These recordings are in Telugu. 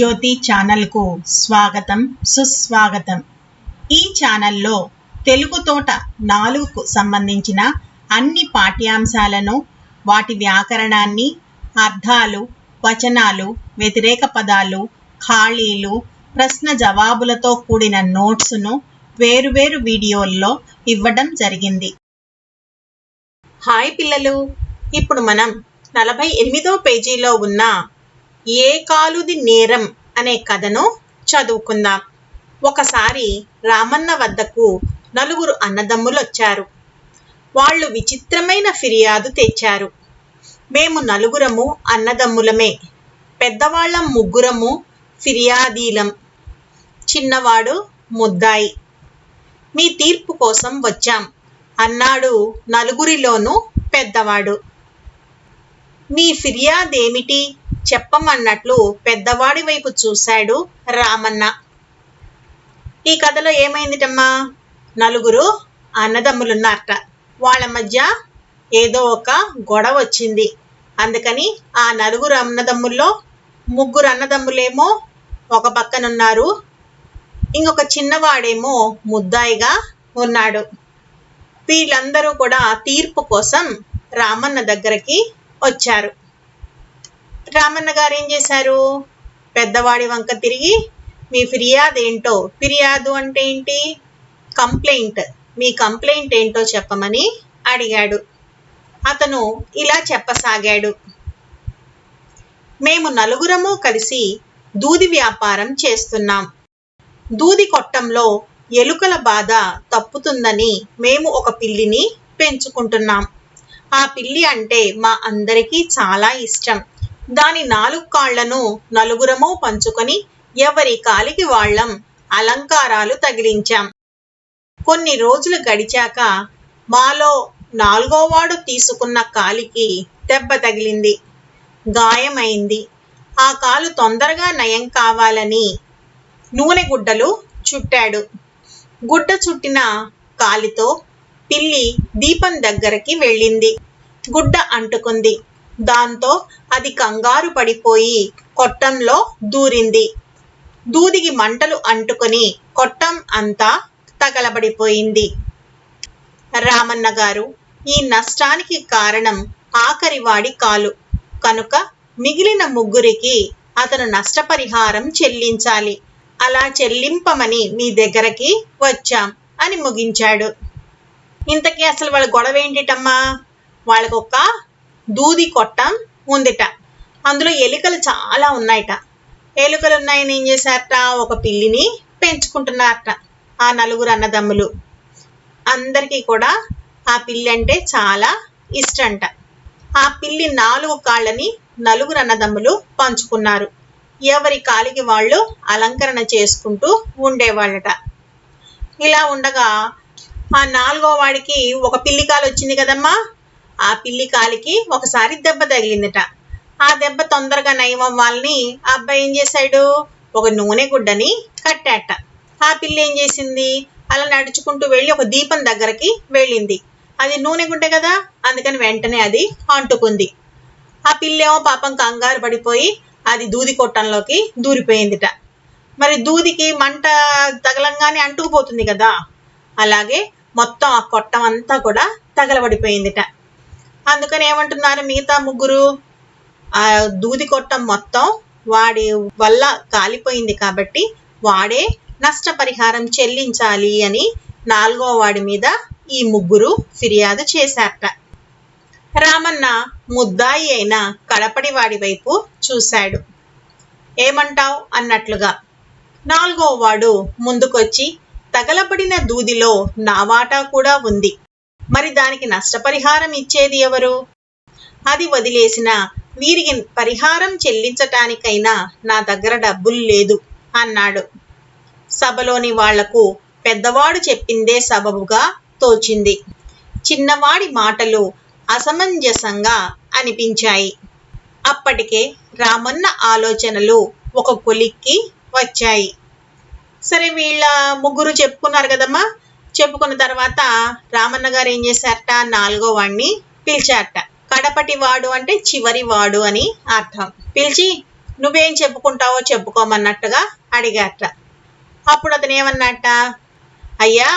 జ్యోతి ఛానల్కు స్వాగతం సుస్వాగతం. ఈ ఛానల్లో తెలుగు తోట నాలుగుకు సంబంధించిన అన్ని పాఠ్యాంశాలను వాటి వ్యాకరణాన్ని అర్థాలు వచనాలు వ్యతిరేక పదాలు ఖాళీలు ప్రశ్న జవాబులతో కూడిన నోట్స్ను వేరువేరు వీడియోల్లో ఇవ్వడం జరిగింది. హాయ్ పిల్లలు! ఇప్పుడు మనం నలభై ఎనిమిదో పేజీలో ఉన్న ఏ కాలుది నేరం అనే కథను చదువుకుందాం. ఒకసారి రామన్న వద్దకు నలుగురు అన్నదమ్ములు వచ్చారు వాళ్ళు విచిత్రమైన ఫిర్యాదు తెచ్చారు. మేము నలుగురము అన్నదమ్ములమే. పెద్దవాళ్ళం ముగ్గురము ఫిర్యాదీలం. చిన్నవాడు ముద్దాయి. మీ తీర్పు కోసం వచ్చాం. అన్నాడు నలుగురిలోనూ పెద్దవాడు. మీ ఫిర్యాదేమిటి? చెప్పమన్నట్లు పెద్దవాడి వైపు చూశాడు రామన్న. ఈ కథలో ఏమైందిటమ్మా? నలుగురు అన్నదమ్ములున్నారట. వాళ్ళ మధ్య ఏదో ఒక గొడవ వచ్చింది. అందుకని ఆ నలుగురు అన్నదమ్ముల్లో ముగ్గురు అన్నదమ్ములేమో ఒక పక్కనున్నారు. ఇంకొక చిన్నవాడేమో ముద్దాయిగా ఉన్నాడు. వీళ్ళందరూ కూడా తీర్పు కోసం రామన్న దగ్గరికి వచ్చారు. రామన్న గారు ఏం చేశారు? పెద్దవాడి వంక తిరిగి మీ ఫిర్యాదు ఏంటో ఫిర్యాదు అంటే ఏంటి? కంప్లైంట్. మీ కంప్లైంట్ ఏంటో చెప్పమని అడిగాడు. అతను ఇలా చెప్పసాగాడు. మేము నలుగురము కలిసి దూది వ్యాపారం చేస్తున్నాం. దూది కొట్టంలో ఎలుకల బాధ తప్పుతుందని మేము ఒక పిల్లిని పెంచుకుంటున్నాం. ఆ పిల్లి అంటే మా అందరికీ చాలా ఇష్టం. దాని నాలుగు కాళ్ళను నలుగురము పంచుకొని ఎవరి కాలికి వాళ్ళం అలంకారాలు తగిలించాం. కొన్ని రోజులు గడిచాక మాలో నాలుగోవాడు తీసుకున్న కాలికి దెబ్బ తగిలింది. గాయమైంది. ఆ కాలు తొందరగా నయం కావాలని నూనె గుడ్డలు చుట్టాడు. గుడ్డ చుట్టిన కాలితో పిల్లి దీపం దగ్గరికి వెళ్ళింది. గుడ్డ అంటుకుంది. దాంతో అది కంగారు పడిపోయి కొట్టంలో దూరింది. దూదికి మంటలు అంటుకొని కొట్టం అంతా తగలబడిపోయింది. రామన్న గారు ఈ నష్టానికి కారణం ఆఖరివాడి కాలు. కనుక మిగిలిన ముగ్గురికి అతను నష్టపరిహారం చెల్లించాలి. అలా చెల్లింపమని మీ దగ్గరకి వచ్చాం అని ముగించాడు. ఇంతకీ అసలు వాళ్ళ గొడవ ఏంటిటమ్మా వాళ్ళకొక దూది కొట్ట ఉందిట. అందులో ఎలుకలు చాలా ఉన్నాయట. ఎలుకలు ఉన్నాయని ఏం చేశారట? ఒక పిల్లిని పెంచుకుంటున్నారట ఆ నలుగురు అన్నదమ్ములు. అందరికీ కూడా ఆ పిల్లి అంటే చాలా ఇష్టంట. ఆ పిల్లి నాలుగు కాళ్ళని నలుగురు అన్నదమ్ములు పంచుకున్నారు. ఎవరి కాలికి వాళ్ళు అలంకరణ చేసుకుంటూ ఉండేవాళ్ళట. ఇలా ఉండగా ఆ నాలుగో వాడికి ఒక పిల్లి కాలు వచ్చింది కదమ్మా. ఆ పిల్లి కాలికి ఒకసారి దెబ్బ తగిలిందట. ఆ దెబ్బ తొందరగా నయం అవ్వాలని ఆ అబ్బాయి ఏం చేశాడు? ఒక నూనె గుడ్డని కట్టాట. ఆ పిల్లి ఏం చేసింది? అలా నడుచుకుంటూ వెళ్ళి ఒక దీపం దగ్గరికి వెళ్ళింది. అది నూనె గుడ్డ కదా? అందుకని వెంటనే అది అంటుకుంది. ఆ పిల్లేమో పాపం కంగారు పడిపోయి అది దూది కొట్టంలోకి దూరిపోయిందిట. మరి దూదికి మంట తగలంగానే అంటుకుపోతుంది కదా? అలాగే మొత్తం ఆ కొట్టం అంతా కూడా తగలబడిపోయిందిట. అందుకని ఏమంటున్నారు మిగతా ముగ్గురు ఆ దూది కొట్టం మొత్తం వాడి వల్ల కాలిపోయింది కాబట్టి వాడే నష్టపరిహారం చెల్లించాలి అని నాలుగో వాడి మీద ఈ ముగ్గురు ఫిర్యాదు చేశారట. రామన్న ముద్దాయి అయిన కడపడి వాడి వైపు చూశాడు. ఏమంటావ్? అన్నట్లుగా నాలుగో వాడు ముందుకొచ్చి తగలబడిన దూదిలో నా వాటా కూడా ఉంది. మరి దానికి నష్టపరిహారం ఇచ్చేది ఎవరు? అది వదిలేసిన వీరికి పరిహారం చెల్లించటానికైనా నా దగ్గర డబ్బులు లేదు అన్నాడు. సభలోని వాళ్ళకు పెద్దవాడు చెప్పిందే సబబుగా తోచింది. చిన్నవాడి మాటలు అసమంజసంగా అనిపించాయి. అప్పటికే రామన్న ఆలోచనలు ఒక కొలిక్కి వచ్చాయి. సరే వీళ్ళ ముగ్గురు చెప్పుకున్నారు కదమ్మా చెప్పుకున్న తర్వాత రామన్న గారు ఏం చేశారట? నాలుగో వాడిని పిలిచారట. కడపటి వాడు అంటే చివరి వాడు అని అర్థం. పిలిచి నువ్వేం చెప్పుకుంటావో చెప్పుకోమన్నట్టుగా అడిగారట. అప్పుడు అతను ఏమన్నట్ట అయ్యా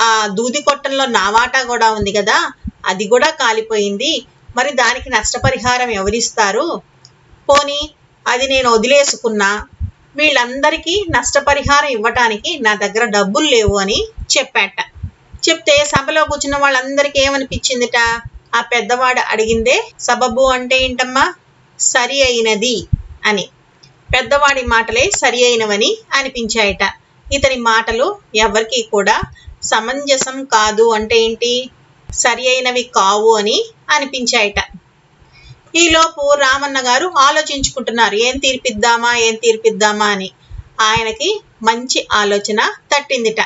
ఆ దూది కొట్టంలో నా వాటా కూడా ఉంది కదా అది కూడా కాలిపోయింది. మరి దానికి నష్టపరిహారం ఎవరిస్తారు? పోనీ అది నేను వదిలేసుకున్నా. వీళ్ళందరికీ నష్టపరిహారం ఇవ్వటానికి నా దగ్గర డబ్బులు లేవు అని చెప్పాట. చెప్తే సభలో కూర్చున్న వాళ్ళందరికీ ఏమనిపించిందిట? ఆ పెద్దవాడు అడిగిందే సబబు అంటే ఏంటమ్మా? సరి అయినది అని. పెద్దవాడి మాటలే సరి అయినవని అనిపించాయట. ఇతని మాటలు ఎవరికి కూడా సమంజసం కాదు అంటే ఏంటి? సరి అయినవి కావు అని అనిపించాయట. ఈలోపు రామన్న గారు ఆలోచించుకుంటున్నారు ఏం తీర్పిద్దామా ఏం తీర్పిద్దామా అని. ఆయనకి మంచి ఆలోచన తట్టిందిట.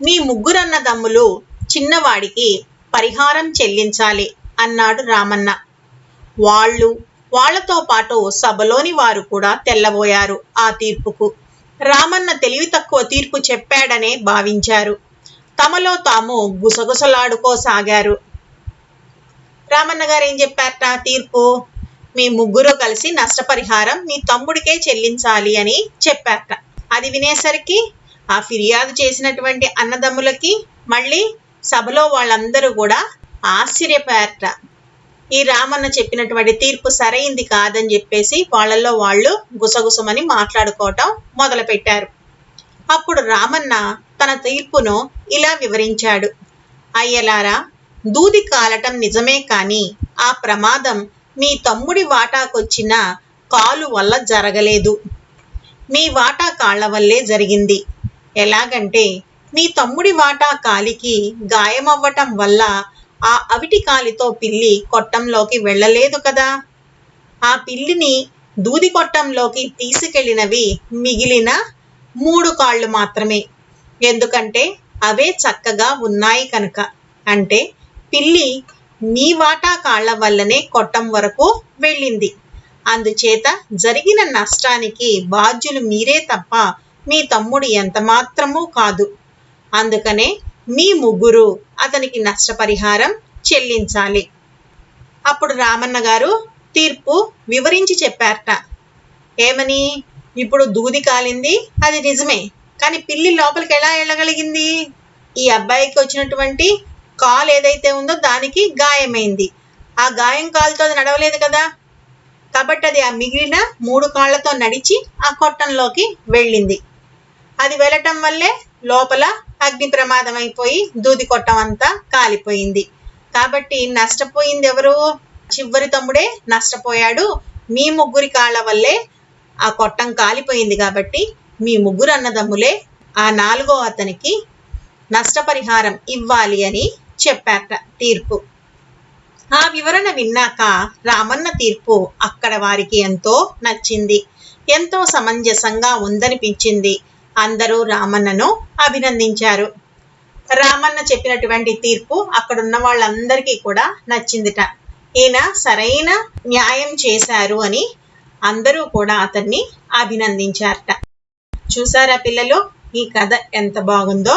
మీ ముగ్గురన్న దమ్ములు చిన్నవాడికి పరిహారం చెల్లించాలి అన్నాడు రామన్న. వాళ్ళు వాళ్ళతో పాటు సభలోని వారు కూడా తెల్లబోయారు ఆ తీర్పుకు. రామన్న తెలివి తక్కువ తీర్పు చెప్పాడనే భావించారు. తమలో తాము గుసగుసలాడుకోసాగారు. రామన్న గారు ఏం చెప్పారట? తీర్పు. మీ ముగ్గురు కలిసి నష్టపరిహారం మీ తమ్ముడికే చెల్లించాలి అని చెప్పారట. అది వినేసరికి ఆ ఫిర్యాదు చేసినటువంటి అన్నదమ్ములకి మళ్ళీ సభలో వాళ్ళందరూ కూడా ఆశ్చర్యపోయారట. ఈ రామన్న చెప్పినటువంటి తీర్పు సరైంది కాదని చెప్పేసి వాళ్ళల్లో వాళ్ళు గుసగుసమని మాట్లాడుకోవటం మొదలుపెట్టారు. అప్పుడు రామన్న తన తీర్పును ఇలా వివరించాడు. అయ్యలారా దూది కాలటం నిజమే కానీ ఆ ప్రమాదం మీ తమ్ముడి వాటాకొచ్చిన కాలు వల్ల జరగలేదు. మీ వాటా కాళ్ళ వల్లే జరిగింది. ఎలాగంటే మీ తమ్ముడి వాటా కాలికి గాయమవ్వటం వల్ల ఆ అవిటి కాలితో పిల్లి కొట్టంలోకి వెళ్ళలేదు కదా. ఆ పిల్లిని దూది కొట్టంలోకి తీసుకెళ్ళినవి మిగిలిన మూడు కాళ్ళు మాత్రమే. ఎందుకంటే అవే చక్కగా ఉన్నాయి కనుక. అంటే పిల్లి మీ వాటా కాళ్ళ వల్లనే కొట్టం వరకు వెళ్ళింది. అందుచేత జరిగిన నష్టానికి బాధ్యులు మీరే తప్ప మీ తమ్ముడు ఎంత మాత్రమూ కాదు. అందుకనే మీ ముగ్గురు అతనికి నష్టపరిహారం చెల్లించాలి. అప్పుడు రామన్న గారు తీర్పు వివరించి చెప్పారట. ఏమని? ఇప్పుడు దూది కాలింది అది నిజమే. కానీ పిల్లి లోపలికి ఎలా వెళ్ళగలిగింది? ఈ అబ్బాయికి వచ్చినటువంటి కాలు ఏదైతే ఉందో దానికి గాయమైంది. ఆ గాయం కాలుతో అది నడవలేదు కదా? కాబట్టి అది ఆ మిగిలిన మూడు కాళ్ళతో నడిచి ఆ కొట్టంలోకి వెళ్ళింది. అది వెళ్ళటం వల్లే లోపల అగ్ని ప్రమాదం అయిపోయి దూది కొట్టం అంతా కాలిపోయింది. కాబట్టి నష్టపోయింది ఎవరు? చివరి తమ్ముడే నష్టపోయాడు. మీ ముగ్గురి కాళ్ళ వల్లే ఆ కొట్టం కాలిపోయింది కాబట్టి మీ ముగ్గురు అన్నదమ్ములే ఆ నాలుగో అతనికి నష్టపరిహారం ఇవ్వాలి అని చెప్పారట తీర్పు. ఆ వివరణ విన్నాక రామన్న తీర్పు అక్కడ వారికి ఎంతో నచ్చింది. ఎంతో సమంజసంగా ఉందనిపించింది. అందరూ రామన్నను అభినందించారు. రామన్న చెప్పినటువంటి తీర్పు అక్కడున్న వాళ్ళందరికీ కూడా నచ్చిందిట. ఈయన సరైన న్యాయం చేశారు అని అందరూ కూడా అతన్ని అభినందించారట. చూసారా పిల్లలు ఈ కథ ఎంత బాగుందో?